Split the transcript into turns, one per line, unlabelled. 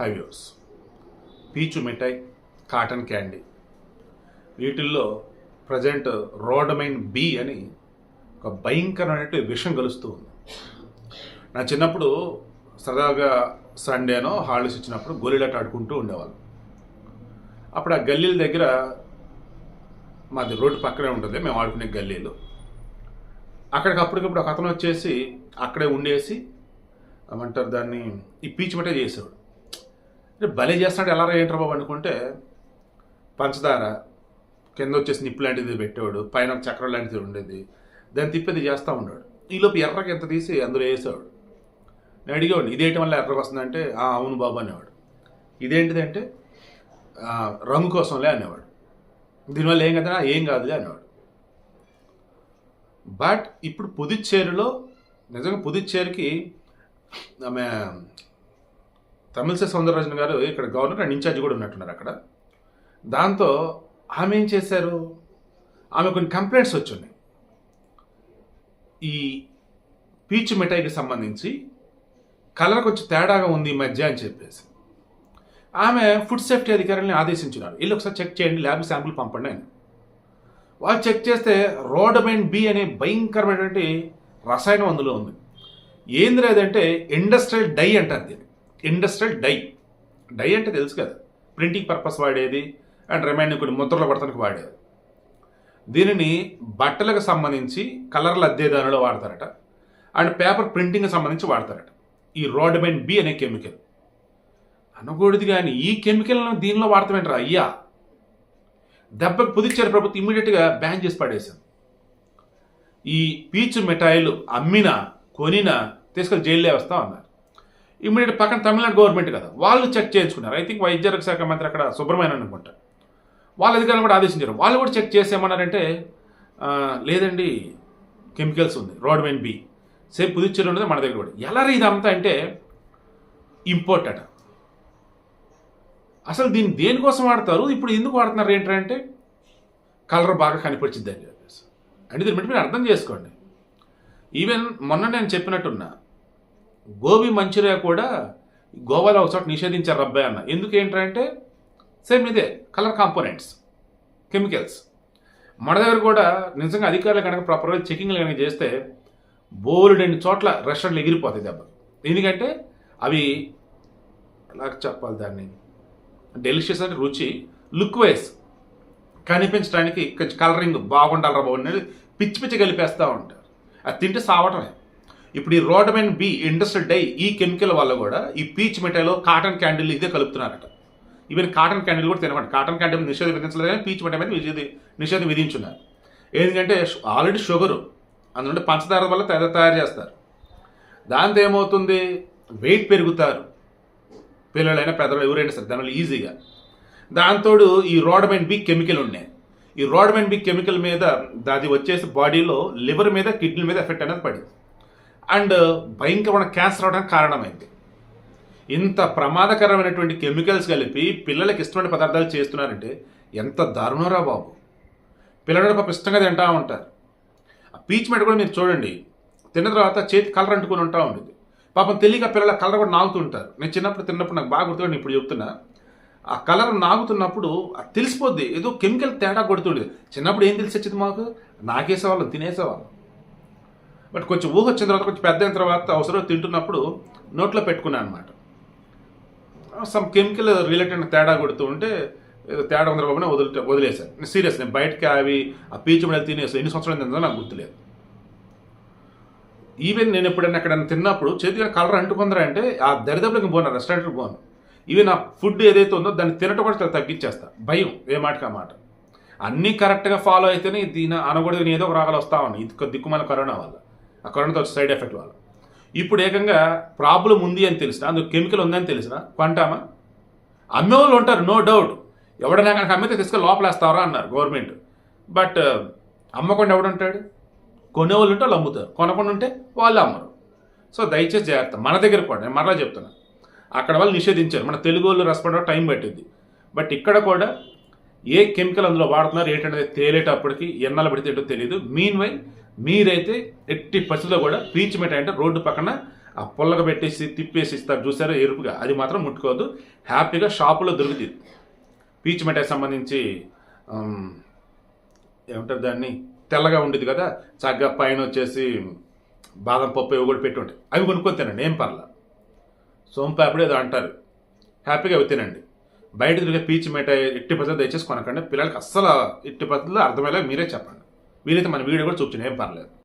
హైవ్యూస్ పీచు మిఠాయి cotton candy. వీటిల్లో ప్రజెంట్ రోడమైన్ బి అని ఒక భయంకరమైన విషం కలుస్తూ ఉంది. నా చిన్నప్పుడు సరదాగా సండేనో హాలిడేస్ ఇచ్చినప్పుడు గోలీలాట ఆడుకుంటూ ఉండేవాళ్ళం. అప్పుడు ఆ గల్లీల దగ్గర మాది రోడ్డు పక్కనే ఉంటుంది మేము ఆడుకునే గల్లీలు. అక్కడికి అప్పటికప్పుడు ఒక అతను వచ్చేసి అక్కడే ఉండేసి ఏమంటారు దాన్ని ఈ పీచు మిఠాయి చేసేవాడు. అంటే భలే చేస్తున్నాడు ఎలా ఏంట్రా బాబు అనుకుంటే పంచదార కింద వచ్చేసి నిప్పు లాంటిది పెట్టేవాడు పైన ఒక చక్రం లాంటిది ఉండేది. దాన్ని తిప్పేది చేస్తూ ఉన్నాడు. ఈలోపు ఎర్రకి ఎంత తీసి అందులో వేసేవాడు. నేను అడిగేవాడిని ఇదేంటి వల్ల ఎర్రకి వస్తుందంటే "ఆ, అవును బాబు అనేవాడు. ఇదేంటిదంటే రంగు కోసంలే అనేవాడు. దీనివల్ల ఏం కదా ఏం కాదులే అనేవాడు. బట్ ఇప్పుడు పుదుచ్చేరిలో నిజంగా పుదుచ్చేరికి ఆమె తమిళసై సౌందరరాజన్ గారు ఇక్కడ గవర్నర్ అండ్ ఇన్ఛార్జ్ కూడా ఉన్నట్టున్నారు అక్కడ. దాంతో ఆమె ఏం చేశారు? ఆమె కొన్ని కంప్లైంట్స్ వచ్చున్నాయి. ఈ పీచ్ మిఠాయికి సంబంధించి కలర్ కొంచెం తేడాగా ఉంది ఈ మధ్య అని చెప్పేసి. ఆమె ఫుడ్ సేఫ్టీ అధికారులను ఆదేశించినారు. వీళ్ళు ఒకసారి చెక్ చేయండి ల్యాబ్ శాంపుల్ పంపండి అని. వాళ్ళు చెక్ చేస్తే రోడమైన్ బి అనే భయంకరమైనటువంటి రసాయనం అందులో ఉంది. ఏంది లేదంటే ఇండస్ట్రియల్ డై అంటారు దీన్ని. Industrial dye. డై అంటే తెలుసు కదా. ప్రింటింగ్ పర్పస్ వాడేది అండ్ రిమైండింగ్ కొన్ని ముద్రలు పడతానికి వాడేది దీనిని బట్టలకు సంబంధించి కలర్లు అద్దే దానిలో వాడతారట. అండ్ పేపర్ ప్రింటింగ్కి సంబంధించి వాడతారట. ఈ రోడమైన్ బి అనే కెమికల్ అనకూడదు కానీ ఈ కెమికల్ను దీనిలో వాడతామేంటారా అయ్యా? దెబ్బకు పుదుచ్చేరి ప్రభుత్వం ఇమీడియట్గా బ్యాన్ చేసి పడేసింది. ఈ పీచు మిఠాయిలు అమ్మినా కొనినా తీసుకొని జైల్లో వేస్తా ఉన్నారు. ఇమ్మీడియట్ పక్కన తమిళనాడు గవర్నమెంట్ కదా. వాళ్ళు చెక్ చేయించుకున్నారు. ఐ థింక్ వైద్యారోగ్య శాఖ మంత్రి అక్కడ సుబ్రహ్మణ్యం అనుకుంటా. వాళ్ళ అధికారులు కూడా ఆదేశించారు. వాళ్ళు కూడా చెక్ చేసేమన్నారంటే లేదండి కెమికల్స్ ఉంది. రోడ్మైన్ బి. సేమ్ పుదుచ్చేరి ఉండదు మన దగ్గర కూడా. ఎలా రా ఇదంతా అంటే ఇంపోర్ట్ అట. అసలు దీన్ని దేనికోసం వాడతారు? ఇప్పుడు ఎందుకు వాడుతున్నారు ఏంటంటే కలర్ బాగా కనిపించింది అని చెప్పేసి. అంటే దీన్ని బట్టి మీరు అర్థం చేసుకోండి. ఈవెన్ మొన్న నేను చెప్పినట్టున్నా గోబీ మంచూరియా కూడా గోవాలో ఒక చోట నిషేధించారు అబ్బాయి అన్న. ఎందుకు ఏంటంటే సేమ్ ఇదే కలర్ కాంపోనెంట్స్ కెమికల్స్. మన దగ్గర కూడా నిజంగా అధికారులు కనుక ప్రాపర్గా చెకింగ్లు కనుక చేస్తే బోలెడన్ని చోట్ల రెస్టారెంట్లు ఎగిరిపోతాయి దెబ్బలు ఎందుకంటే అవి ఎలా చెప్పాలి దాన్ని? డెలిషియస్ అంటే రుచి లుక్ వైజ్ కనిపించడానికి కొంచెం కలరింగ్ బాగుండాలి రా బాగుండేది పిచ్చి పిచ్చి కలిపేస్తూ ఉంటారు. అది తింటే సావటమే. ఇప్పుడు ఈ రోడమెన్ బి ఇండస్ట్రియల్ డై ఈ కెమికల్ వల్ల కూడా ఈ పీచ్ మిఠాయిలో కాటన్ క్యాండిల్ ఇదే కలుపుతున్నారట. ఈవెన్ కాటన్ క్యాండిల్ కూడా తినమండి కాటన్ క్యాండిల్ నిషేధం విధించలేదు కానీ పీచ్ మిఠాయి మీద నిషేధ నిషేధం విధించున్నారు. ఎందుకంటే ఆల్రెడీ షుగరు అందులో పంచదార వల్ల తయారు చేస్తారు. దాంతో ఏమవుతుంది? వెయిట్ పెరుగుతారు. పిల్లలైనా పెద్దలు ఎవరైనా సరే దానివల్ల ఈజీగా. దాంతో ఈ రోడమెన్ బి కెమికల్ ఉన్నాయి. ఈ రోడమెన్ బి కెమికల్ మీద అది వచ్చేసి బాడీలో లివర్ మీద కిడ్నీ మీద ఎఫెక్ట్ అనేది పడింది. అండ్ భయంకరమైన క్యాన్సర్ అవడానికి కారణమైంది. ఇంత ప్రమాదకరమైనటువంటి కెమికల్స్ కలిపి పిల్లలకి ఇష్టమైన పదార్థాలు చేస్తున్నారంటే ఎంత దారుణరా బాబు. పిల్లలు పాప ఇష్టంగా తింటా ఉంటారు. ఆ పీచ్ మెడ కూడా మీరు చూడండి. తిన్న తర్వాత చేతి కలర్ అంటుకొని ఉంటా ఉండేది పాపం తెలియక పిల్లల కలర్ కూడా నాగుతుంటారు నేను చిన్నప్పుడు తిన్నప్పుడు నాకు బాగా గుర్తుగా ఇప్పుడు చెప్తున్నా. ఆ కలర్ నాగుతున్నప్పుడు అది తెలిసిపోద్ది. ఏదో కెమికల్ తేడా కొడుతుండేది. చిన్నప్పుడు ఏం తెలిసి వచ్చింది మాకు? నాకేసేవాళ్ళం తినేసేవాళ్ళం. బట్ కొంచెం ఊహ వచ్చిన తర్వాత కొంచెం పెద్ద అయిన తర్వాత అవసరం తింటున్నప్పుడు నోట్లో పెట్టుకున్నాను అనమాట సమ్ కెమికల్ రిలేటెడ్ తేడా కొడుతూ ఉంటే ఏదో తేడా ఉంది బాబునే వదిలి వదిలేశాను. సీరియస్ నేను బయటకి అవి ఆ పీచు మిడలు తినేసి ఎన్ని సంవత్సరాలు తిందో నాకు గుర్తులేదు. ఈవెన్ నేను ఎప్పుడైనా ఎక్కడైనా తిన్నప్పుడు చేతిగా కలర్ అంటుకుందరా అంటే ఆ దరిదప్పులకి పోను రెస్టారెంట్కి పోను. ఈవెన్ ఆ ఫుడ్ ఏదైతే ఉందో దాన్ని తినటం కూడా తగ్గించేస్తా. భయం ఏ మాటకి ఆ మాట. అన్నీ కరెక్ట్గా ఫాలో అయితేనే దీని అనకూడదు ఏదో ఒక రాగాలు వస్తా ఉన్నాయి. ఇది దిక్కుమాల కరోనా వల్ల. ఆ కరోనాతో వచ్చే సైడ్ ఎఫెక్ట్ వల్ల ఇప్పుడు ఏకంగా ప్రాబ్లం ఉంది అని తెలిసిన అందుకు కెమికల్ ఉందని తెలిసిన కొంటామా? అమ్మేవాళ్ళు ఉంటారు నో డౌట్. ఎవడైనా కనుక అమ్మితే తీసుకొని లోపలేస్తారా అన్నారు గవర్నమెంట్. బట్ అమ్మకుండా ఎవడుంటాడు కొనేవాళ్ళు ఉంటే వాళ్ళు అమ్ముతారు. కొనకుండా ఉంటే వాళ్ళు అమ్మరు. సో దయచేసి జాగ్రత్త. మన దగ్గర కూడా నేను మరలా చెప్తున్నా. అక్కడ వాళ్ళు నిషేధించారు. మన తెలుగు వాళ్ళు రెస్పాండ్ టైం పట్టింది. బట్ ఇక్కడ కూడా ఏ కెమికల్ అందులో వాడుతున్నారు ఏంటనేది తేలేటప్పటికి ఎన్నాళ్ళు పడితే ఏంటో తెలియదు మీన్ వై మీరైతే ఎట్టి పరిస్థితుల్లో కూడా పీచ్ మిఠాయి అంటే రోడ్డు పక్కన ఆ పుల్లగా పెట్టేసి తిప్పేసి ఇస్తారు. చూసారో? ఎరుపుగా. అది మాత్రం ముట్టుకోవద్దు. హ్యాపీగా షాపులో దొరుకుతుంది పీచ్ మిఠాయి సంబంధించి ఏమంటారు దాన్ని? తెల్లగా ఉండేది కదా. చక్కగా పైన వచ్చేసి బాదం పప్పు ఇవి కూడా పెట్టి ఉంటాయి. అవి కొనుక్కొని తినండి. ఏం పర్ల. సోంపాపిడి ఏదో అంటారు. హ్యాపీగా అవి తినండి. బయట తిరిగే పీచ్ మిఠాయి ఎట్టి పద్ధతి దయచేసి కొనకండి. పిల్లలకి అస్సలు ఎట్టి పద్ధతిలో అర్థమయ్యేలా మీరే చెప్పండి. వీలైతే మన వీడియో కూడా చూపించండి ఏం పర్లేదు.